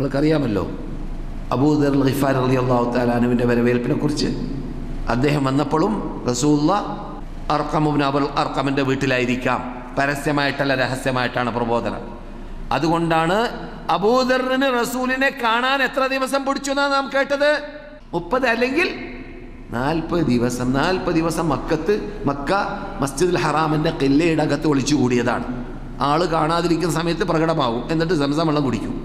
നിങ്ങൾക്കറിയാമല്ലോ അബൂദർ ഖിഫാർ അലി അള്ളാഹു താലാനുവിന്റെ വരവേൽപ്പിനെ കുറിച്ച്. അദ്ദേഹം വന്നപ്പോഴും റസൂല്ല അർക്കമുബിന് അബുൽ അർക്കമിന്റെ വീട്ടിലായിരിക്കാം. പരസ്യമായിട്ടല്ല രഹസ്യമായിട്ടാണ് പ്രബോധനം. അതുകൊണ്ടാണ് അബൂദറിന് റസൂലിനെ കാണാൻ എത്ര ദിവസം പിടിച്ചു എന്നാണ് നാം കേട്ടത്? മുപ്പത് അല്ലെങ്കിൽ നാൽപ്പത് ദിവസം. നാൽപ്പത് ദിവസം മക്കത്ത് മക്ക മസ്ജിദുൽ ഹറാമിന്റെ കില്ലയുടെ അകത്ത് ഒളിച്ചു കൂടിയതാണ്. ആൾ കാണാതിരിക്കുന്ന സമയത്ത് പ്രകടമാവും എന്നിട്ട് സംസം വെള്ളം കുടിക്കും.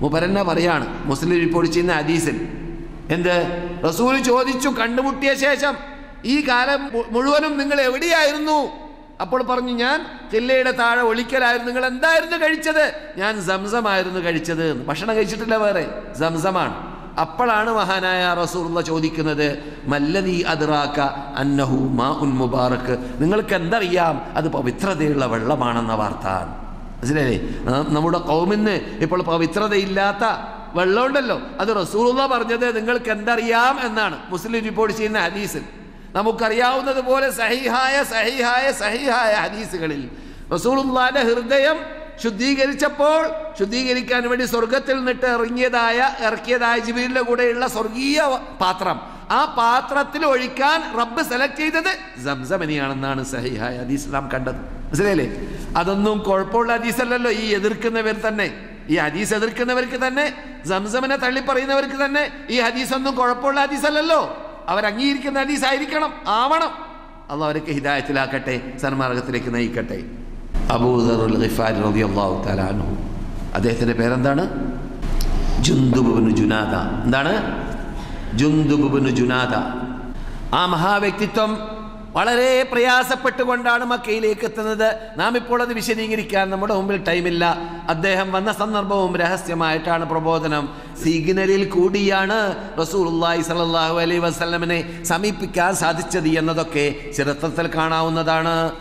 മുപരന്ന പറയാണ്. മുസ്ലിം റിപ്പോർട്ട് ചെയ്യുന്ന ഹദീസിൽ. എന്ത്? റസൂൽ ചോദിച്ചു കണ്ടുമുട്ടിയ ശേഷം ഈ കാലം മുഴുവനും നിങ്ങൾ എവിടെയായിരുന്നു? അപ്പോൾ പറഞ്ഞു ഞാൻ കില്ലയുടെ താഴെ ഒളിക്കലായിരുന്നു. നിങ്ങൾ എന്തായിരുന്നു കഴിച്ചത്? ഞാൻ സംസമായിരുന്നു കഴിച്ചത്. ഭക്ഷണം കഴിച്ചിട്ടില്ല വേറെ. സംസമാണ്. അപ്പോഴാണ് മഹാനായ റസൂറുള്ള ചോദിക്കുന്നത് മല്ലതി അതിറാക്ക അന്നഹു മാ ഉൻ മുബാറക്ക് നിങ്ങൾക്ക് എന്തറിയാം? അത് പവിത്രതയുള്ള വെള്ളമാണെന്ന വാർത്ത. മനസ്സിലായില്ലേ? നമ്മുടെ കൗമിന്ന് ഇപ്പോൾ പവിത്രതയില്ലാത്ത വെള്ളമുണ്ടല്ലോ. അത് റസൂറുള്ള പറഞ്ഞത് നിങ്ങൾക്ക് എന്തറിയാം എന്നാണ്. മുസ്ലിം റിപ്പോർട്ട് ചെയ്യുന്ന ഹദീസിൽ. നമുക്കറിയാവുന്നത് പോലെ സഹിഹായ സഹിഹായ സഹിഹായ ഹദീസുകളിൽ. റസൂളുള്ളാന്റെ ഹൃദയം ശുദ്ധീകരിച്ചപ്പോൾ ശുദ്ധീകരിക്കാൻ വേണ്ടി സ്വർഗത്തിൽ നിന്നിട്ട് ഇറങ്ങിയതായ ഇറക്കിയതായ ജിബിലിന്റെ കൂടെയുള്ള സ്വർഗീയ പാത്രം. ആ പാത്രത്തിൽ ഒഴിക്കാൻ റബ്ബ് സെലക്ട് ചെയ്തത് സംസമനിയാണെന്നാണ് സഹിഹായ ഹദീസ് നാം കണ്ടത്. മനസ്സിലായില്ലേ? അതൊന്നും കുഴപ്പമുള്ള ഹദീസല്ലല്ലോ ഈ എതിർക്കുന്നവർ തന്നെ. ഈ ഹദീസ് എതിർക്കുന്നവർക്ക് തന്നെ സംസമിനെ തള്ളിപ്പറയുന്നവർക്ക് തന്നെ ഈ ഹദീസ് ഒന്നും കുഴപ്പമുള്ള അവർ അംഗീകരിക്കുന്ന ഹദീസ് ആയിരിക്കണം ആവണം. അത് അവരൊക്കെ ഹിദായത്തിലാക്കട്ടെ സന്മാർഗത്തിലേക്ക് നയിക്കട്ടെ. റളിയല്ലാഹു തആല അദ്ദേഹത്തിന്റെ പേരെന്താണ്? ജുനാദ. എന്താണ്? ജുന്ദുബുബിന് ജുനാദ. ആ മഹാവ്യക്തിത്വം വളരെ പ്രയാസപ്പെട്ടുകൊണ്ടാണ് മക്കയിലേക്ക് എത്തുന്നത്. നാം ഇപ്പോൾ അത് വിശദീകരിക്കാൻ നമ്മുടെ മുമ്പിൽ ടൈമില്ല. അദ്ദേഹം വന്ന സന്ദർഭവും രഹസ്യമായിട്ടാണ് പ്രബോധനം. സിഗ്നലിൽ കൂടിയാണ് റസൂലുള്ളാഹി സ്വല്ലല്ലാഹു അലൈ വസ്ലമിനെ സമീപിക്കാൻ സാധിച്ചത് എന്നതൊക്കെ ചരിത്രത്തിൽ കാണാവുന്നതാണ്.